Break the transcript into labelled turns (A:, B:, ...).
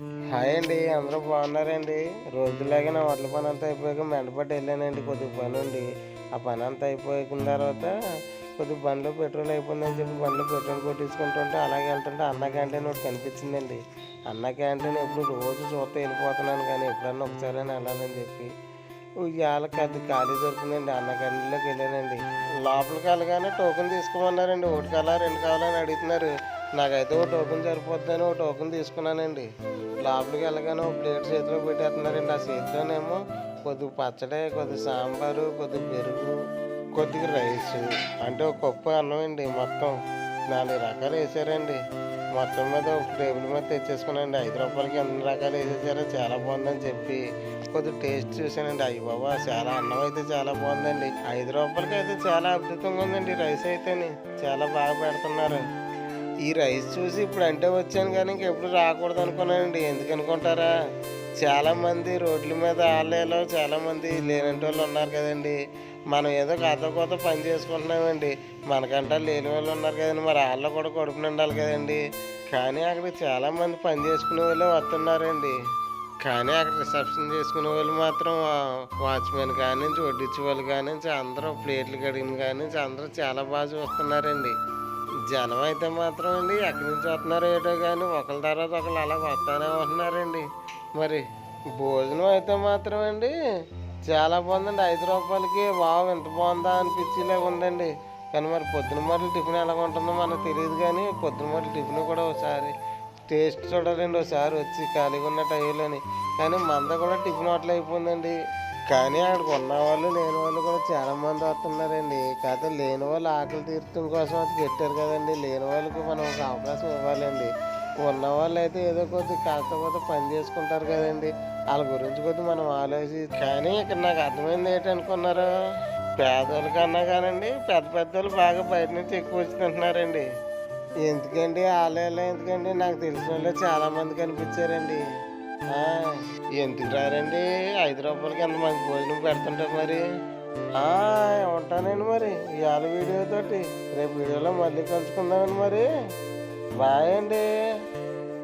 A: Hi అండి అందరూ బాగున్నారండి. రోజులాగే నా వడ్ల పని అంతా అయిపోయాక మెండపట్టి వెళ్ళానండి కొద్దిగా పని ఉండి ఆ పని అంతా అయిపోయిన తర్వాత కొద్దిగా బండిలో పెట్రోల్ అయిపోయిందని చెప్పి బండిలో పెట్రోల్ కొట్టించుకుంటుంటే అలాగే వెళ్తుంటే అన్న క్యాంటీన్ ఒకటి కనిపించిందండి. అన్న క్యాంటీన్ ఎప్పుడు రోజు చూస్తే వెళ్ళిపోతున్నాను కానీ ఎప్పుడన్నా ఒకసారి వెళ్ళాలని చెప్పి. ఇవాళ అది ఖాళీ దొరికిందండి అన్న క్యాంటీన్లోకి వెళ్ళానండి. లోపలికి వెళ్ళగానే టోకెన్ తీసుకోమన్నారండి ఒకటి కావాలా రెండు కావాలని అడుగుతున్నారు. నాకైతే ఒక టోకెన్ సరిపోతుందని ఒక టోకెన్ తీసుకున్నానండి. లోపలికి వెళ్ళగానే ఒక ప్లేట్ చేతిలో పెట్టేస్తున్నారండి. ఆ చేతిలోనేమో కొద్దిగా పచ్చడి కొద్దిగా సాంబారు కొద్దిగా పెరుగు కొద్దిగా రైస్ అంటే ఒక కప్పు అన్నం అండి మొత్తం. నాలుగు రకాలు వేసారండి. మొత్తం మీద ఒక టేబుల్ మీద తెచ్చేసుకున్నానండి. ఐదు రూపాయలకి ఎన్ని రకాలు వేసేసారో చాలా బాగుందని చెప్పి కొద్దిగా టేస్ట్ చూసానండి అయ్యి బాబా చాలా అన్నం అయితే చాలా బాగుందండి. ఐదు రూపాయలకి అయితే చాలా అద్భుతంగా ఉందండి రైస్ అయితేని. చాలా బాగా పెడుతున్నారు. ఈ రైస్ చూసి ఇప్పుడు అంటే వచ్చాను కానీ ఇంకెప్పుడు రాకూడదు అనుకున్నానండి. ఎందుకు అనుకుంటారా చాలామంది రోడ్ల మీద ఆలేలో చాలామంది లేనంటి వాళ్ళు ఉన్నారు కదండి. మనం ఏదో కథ కొత్త పని చేసుకుంటున్నామండి. మనకంటా లేని వాళ్ళు ఉన్నారు కదండి. మరి వాళ్ళు కూడా కడుపు నిండాలి కదండి. కానీ అక్కడ చాలామంది పని చేసుకునే వాళ్ళు వస్తున్నారండి. కానీ అక్కడ రిసెప్షన్ చేసుకునే వాళ్ళు మాత్రం వాచ్మెన్ కానీ నుంచి వడ్డించే వాళ్ళు కానీ అందరూ ప్లేట్లు కడిగిన కానీ అందరూ చాలా బాగా చూస్తున్నారండి. జనం అయితే మాత్రం అండి ఎక్కడి నుంచి వస్తున్నారో ఏటో కానీ ఒకళ్ళ తర్వాత ఒకళ్ళు అలా వస్తానే ఉంటున్నారండి. మరి భోజనం అయితే మాత్రం అండి చాలా బాగుందండి. ఐదు రూపాయలకి వావ్ ఎంత బాగుందా అనిపించేలాగా ఉందండి. కానీ మరి పొద్దున మొదలు టిఫిన్ ఎలా ఉంటుందో మనకు తెలియదు కానీ పొద్దున మొదలు టిఫిన్ కూడా ఒకసారి టేస్ట్ చూడాలండి ఒకసారి వచ్చి ఖాళీగా ఉన్న టైంలోని. కానీ మంద కూడా టిఫిన్ హోటల్ అయిపోయిందండి. కానీ అక్కడికి ఉన్న వాళ్ళు లేని వాళ్ళు కూడా చాలా మంది వస్తున్నారండి. కాకపోతే లేని వాళ్ళు ఆకలి తీర్చడం కోసం అది పెట్టారు కదండి. లేని వాళ్ళకి మనం ఒక అవకాశం ఇవ్వాలండి. ఉన్న వాళ్ళు అయితే ఏదో కొద్ది కాస్త కొద్ది పని చేసుకుంటారు కదండి. వాళ్ళ గురించి కొద్ది మనం ఆలోచి కానీ ఇక్కడ నాకు అర్థమైంది ఏంటనుకున్నారు? పేదోళ్ళ కన్నా కానండి పెద్ద పెద్దోళ్ళు బాగా బయట నుంచి ఎక్కువ వచ్చుకుంటున్నారండి ఎందుకండి ఆలయాలు ఎందుకండి? నాకు తెలిసిన వాళ్ళు చాలామంది కనిపించారండి. ఎందుకు రారండి? ఐదు రూపాయలకి ఎంత మంచి భోజనం పెడుతుంటారు మరి? ఆ, ఉంటానండి మరి? ఇవాళ వీడియోతోటి రేపు వీడియోలో మళ్ళీ కలుసుకుందామండి మరి. బాయ్ అండి.